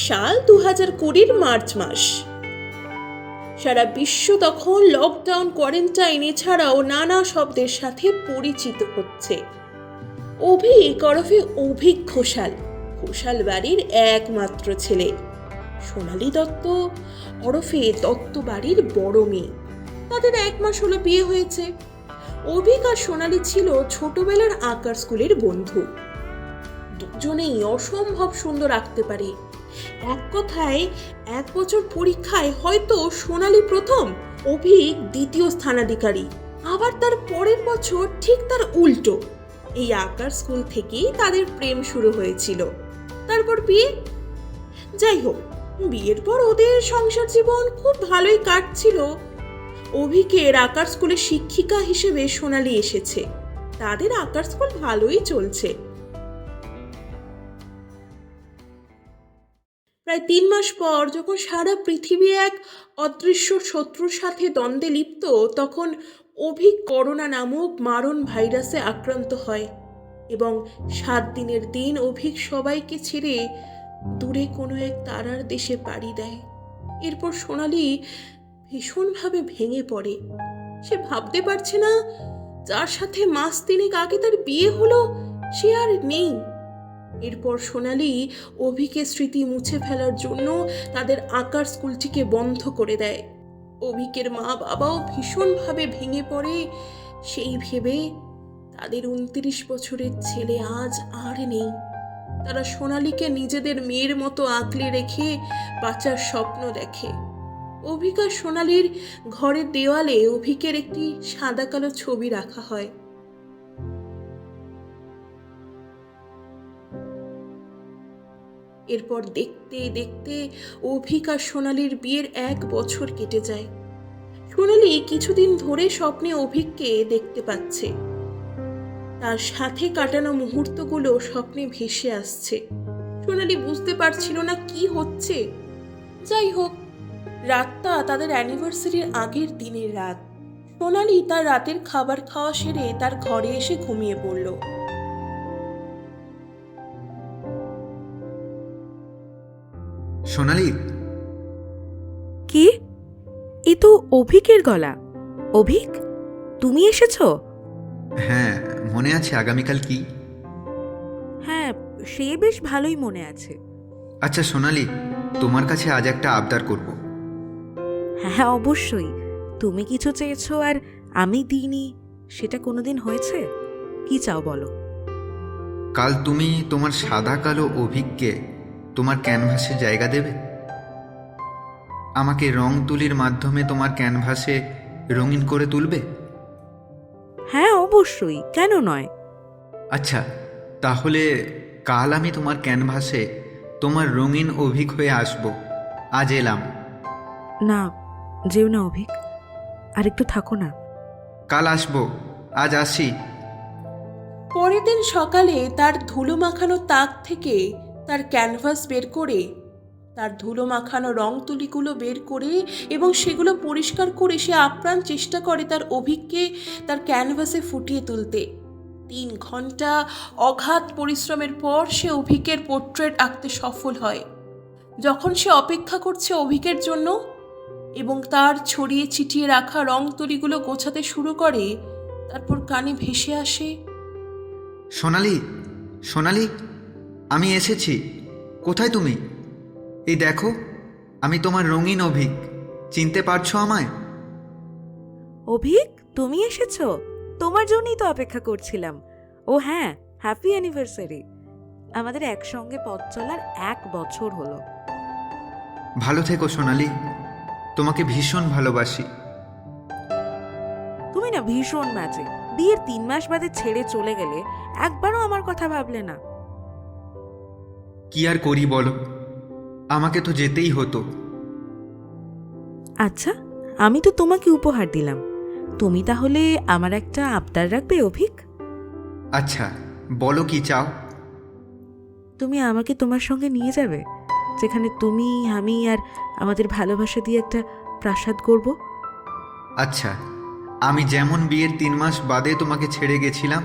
সাল দু হাজার কুড়ির মার্চ মাস। সারা বিশ্ব তখন লকডাউন কোয়ারেন্টাইন এছাড়াও নানা শব্দের সাথে পরিচিত হচ্ছে। অভিক করফে অভিক ঘোষাল ঘোষাল বাড়ির একমাত্র ছেলে। সোনালি দত্ত ওরফে দত্ত বাড়ির বড় মেয়ে। তাদের এক মাস হলো বিয়ে হয়েছে। অভিক আর সোনালি ছিল ছোটবেলার আঁকার স্কুলের বন্ধু। দুজনেই অসম্ভব সুন্দর আঁকতে পারে। এক কথায়, এক বছর পরীক্ষায় হয়তো সোনালি প্রথম অভিক দ্বিতীয় স্থানাধিকারী। আবার তার পরের বছর ঠিক তার উল্টো। এই আঁকার স্কুল থেকেই তাদের প্রেম শুরু হয়েছিল। তারপর বিয়ে? যাই হোক, বিয়ের পর ওদের সংসার জীবন খুব ভালোই কাটছিল। অভিকের আঁকার স্কুলে শিক্ষিকা হিসেবে সোনালি এসেছে। তাদের আঁকার স্কুল ভালোই চলছে। প্রায় তিন মাস পর যখন সারা পৃথিবী এক অদৃশ্য শত্রুর সাথে দ্বন্দ্বে লিপ্ত, তখন অভিক করোনা নামক মারণ ভাইরাসে আক্রান্ত হয় এবং সাত দিনের দিন অভিক সবাইকে ছেড়ে দূরে কোনো এক তারার দেশে পাড়ি দেয়। এরপর সোনালি ভীষণভাবে ভেঙে পড়ে। সে ভাবতে পারছে না, যার সাথে মাস তিনেক আগে তার বিয়ে হলো, সে আর নেই। এরপর সোনালি অভিকে স্মৃতি মুছে ফেলার জন্য তাদের আঁকার স্কুলটিকে বন্ধ করে দেয়। অভিকের মা বাবাও ভীষণভাবে ভেঙে পড়ে। সেই ভেবে তাদের উনত্রিশ বছরের ছেলে আজ আর নেই। তারা সোনালিকে নিজেদের মেয়ের মতো আঁকলে রেখে বাঁচার স্বপ্ন দেখে। অভিক সোনালির ঘরের দেওয়ালে অভিকের একটি সাদা কালো ছবি রাখা হয়। এরপর দেখতে দেখতে অভিক সোনালীর বিয়ের এক বছর কেটে যায়। সোনালী কিছুদিন ধরে স্বপ্নে অভিককে দেখতে পাচ্ছে। তার সাথে কাটানো মুহূর্তগুলো স্বপ্নে ভেসে আসছে। সোনালী বুঝতে পারছিল না কি হচ্ছে। যাই হোক, রাতটা তাদের অ্যানিভার্সারির আগের দিনের রাত। সোনালি তার রাতের খাবার খাওয়া সেরে তার ঘরে এসে ঘুমিয়ে পড়ল। সোনালি। কি? এ তো অভিকের গলা। অভিক তুমি এসেছ? হ্যাঁ মনে আছে আগামীকাল কি? হ্যাঁ সে বেশ ভালোই মনে আছে। আচ্ছা সোনালি তোমার কাছে আজ একটা আবদার করব। হ্যাঁ অবশ্যই। তুমি কিছু চেয়েছো আর আমি দিইনি সেটা কোনোদিন হয়েছে? কি চাও বলো? কাল তুমি তোমার সাদা কালো অভিজ্ঞে তোমার ক্যানভাসে জায়গা দেবে? আমাকে রং তুলির মাধ্যমে তোমার ক্যানভাসে রঙিন করে তুলবে? হ্যাঁ অবশ্যই। কেন নয়? আচ্ছা তাহলে কাল আমি তোমার ক্যানভাসে তোমার রঙিন অভিক হয়ে আসব। আজ এলাম। না যেও না অভিক। আর একটু থাকো না। কাল আসব। আজ আসি। পরের দিন সকালে তার ধুলো মাখানো তাক থেকে তার ক্যানভাস বের করে, তার ধুলো মাখানো রং তুলিগুলো বের করে এবং সেগুলো পরিষ্কার করে সে আপ্রাণ চেষ্টা করে তার অভিককে তার ক্যানভাসে ফুটিয়ে তুলতে। তিন ঘণ্টা অগাধ পরিশ্রমের পর সে অভিকের পোর্ট্রেট আঁকতে সফল হয়। যখন সে অপেক্ষা করছে অভিকের জন্য এবং তার ছড়িয়ে ছিটিয়ে রাখা রং তুলিগুলো গোছাতে শুরু করে, তারপর কানে ভেসে আসে, সোনালি সোনালি আমি এসেছি। কোথায় তুমি? এই দেখো আমি তোমার রঙিন অভিক। চিনতে পারছ আমায়? অভিক তুমি এসেছ? তোমার জন্যই তো অপেক্ষা করছিলাম। ও হ্যাঁ হ্যাপি অ্যানিভার্সারি। আমাদের একসঙ্গে পথ চলার এক বছর হলো। ভালো থেকো সোনালি। তোমাকে ভীষণ ভালোবাসি। তুমি না ভীষণ বাজে বিয়ের তিন মাস বাদে ছেড়ে চলে গেলে একবারও আমার কথা ভাবলে না। কি আর করি বলো? আমাকে তো যেতেই হতো। আচ্ছা আমি তো তোমাকে উপহার দিলাম। তুমি তাহলে আমার একটা আবদার রাখবে অভিক? আচ্ছা বলো কি চাও? তুমি আমাকে তোমার সঙ্গে নিয়ে যাবে যেখানে তুমি আমি আর আমাদের ভালোবাসা দিয়ে একটা প্রাসাদ করব আচ্ছা আমি যেমন বিয়ের তিন মাস বাদে তোমাকে ছেড়ে গেছিলাম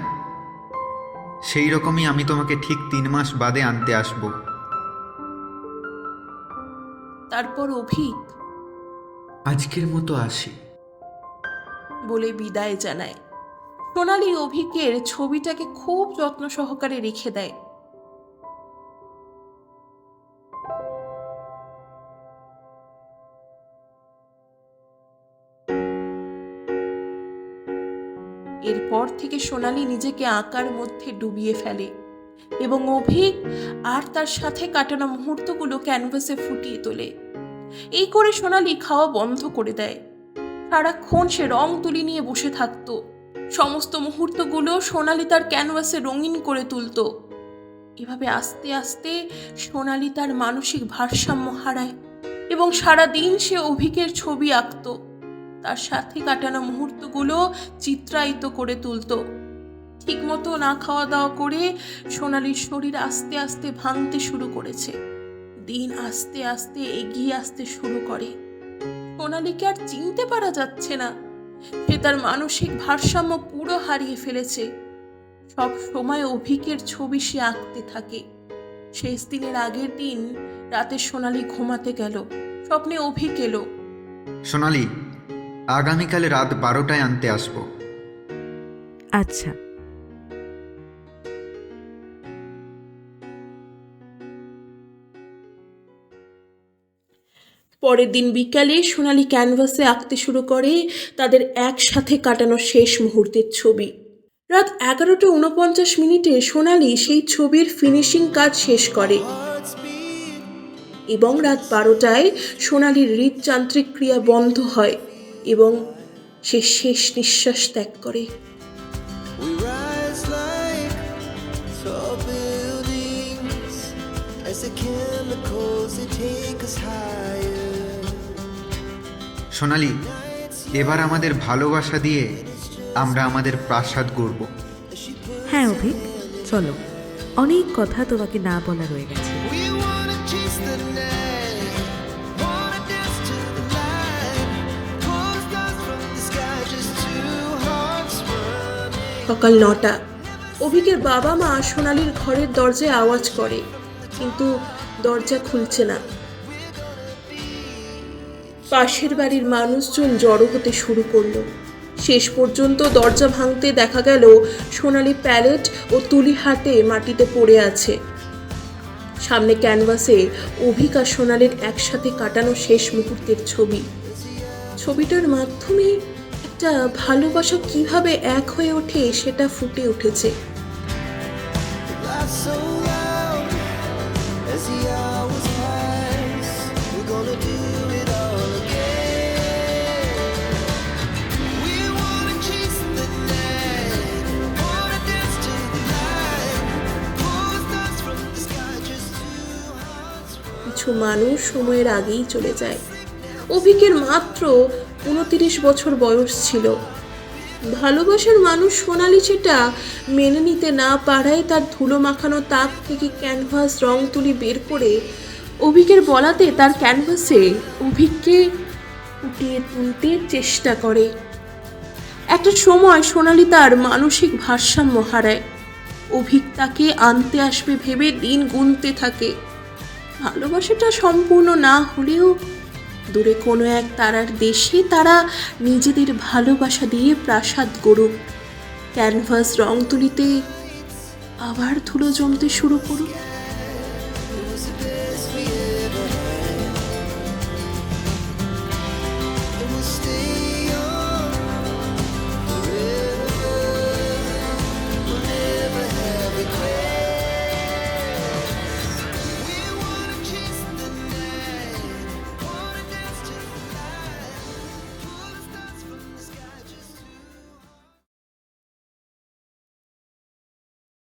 সেই রকমই আমি তোমাকে ঠিক তিন মাস বাদে আনতে আসব। তারপর অভিক আজকের মতো আসি। বলে বিদায় জানায়। সোনালি অভিকের ছবিটাকে খুব যত্ন সহকারে রেখে দেয়। এরপর থেকে সোনালি নিজেকে আঁকার মধ্যে ডুবিয়ে ফেলে। এবং অভিক আর তার সাথে কাটানো মুহূর্তগুলো ক্যানভাসে ফুটিয়ে তোলে। এই করে সোনালি খাওয়া বন্ধ করে দেয়। সারাক্ষণ সে রং তুলি নিয়ে বসে থাকতো। সমস্ত মুহূর্তগুলো সোনালি তার ক্যানভাসে রঙিন করে তুলতো। এভাবে আস্তে আস্তে সোনালি তার মানসিক ভারসাম্য হারায় এবং সারা দিন সে অভিকের ছবি আঁকতো। তার সাথে কাটানো মুহূর্তগুলো চিত্রায়িত করে তুলতো। ঠিকমতো না খাওয়া দাওয়া করে সোনালির শরীর আস্তে আস্তে ভাঙতে শুরু করেছে। দিন আস্তে আস্তে এগিয়ে আসতে শুরু করে। সোনালিকে আর চিনতে পারা যাচ্ছে না। সে তার মানসিক ভারসাম্য পুরো হারিয়ে ফেলেছে। সব সময় অভিকের ছবি সে আঁকতে থাকে। শেষ দিনের আগের দিন রাতে সোনালি ঘুমাতে গেল। স্বপ্নে অভিক এলো। সোনালি আগামীকাল রাত বারোটায় আনতে আসব। আচ্ছা। পরের দিন বিকালে সোনালি ক্যানভাসে আঁকতে শুরু করে তাদের একসাথে কাটানো শেষ মুহূর্তের ছবি। রাত এগারোটা উনপঞ্চাশ মিনিটে সোনালি সেই ছবির ফিনিশিং কাজ শেষ করে। এবং রাত বারোটায় সোনালির হৃদযান্ত্রিক ক্রিয়া বন্ধ হয়। এবং সে শেষ নিঃশ্বাস ত্যাগ করে. সোনালি এবার আমাদের ভালোবাসা দিয়ে আমরা আমাদের প্রাসাদ গড়ব। হ্যাঁ অভিক চলো। অনেক কথা তোমাকে না বলা রয়ে গেছে। সকাল নটা। অভিকের বাবা মা সোনালির ঘরের দরজায় আওয়াজ করে, কিন্তু দরজা খুলছে না। পাশের বাড়ির মানুষজন জড়ো হতে শুরু করল। শেষ পর্যন্ত দরজা ভাঙতে দেখা গেল সোনালি প্যালেট ও তুলি হাটে মাটিতে পড়ে আছে। সামনে ক্যানভাসে অভিক আর সোনালির একসাথে কাটানো শেষ মুহূর্তের ছবি। ছবিটার মাধ্যমে একটা ভালোবাসা কীভাবে এক হয়ে ওঠে সেটা ফুটে উঠেছে। কিছু মানুষ সময়ের আগেই চলে যায়। অভিকের মাত্র উনতিরিশ বছর বয়স ছিল। ভালোবাসার মানুষ সোনালি সেটা মেনে নিতে না পারায় তার ধুলো মাখানো তাক থেকে ক্যানভাস, রং তুলি বের করে অভিকের বলাতে তার ক্যানভাসে অভিককে ফুটিয়ে তুলতে চেষ্টা করে। একটা সময় সোনালি তার মানসিক ভারসাম্য হারায়। অভিক তাকে আনতে আসবে ভেবে দিন গুনতে থাকে। ভালোবাসাটা সম্পূর্ণ না হলেও দূরে কোনো এক তারার দেশে তারা নিজেদের ভালোবাসা দিয়ে প্রাসাদ গড়ুক। ক্যানভাস রং তুলিতে আবার ধুলো জমতে শুরু করুক।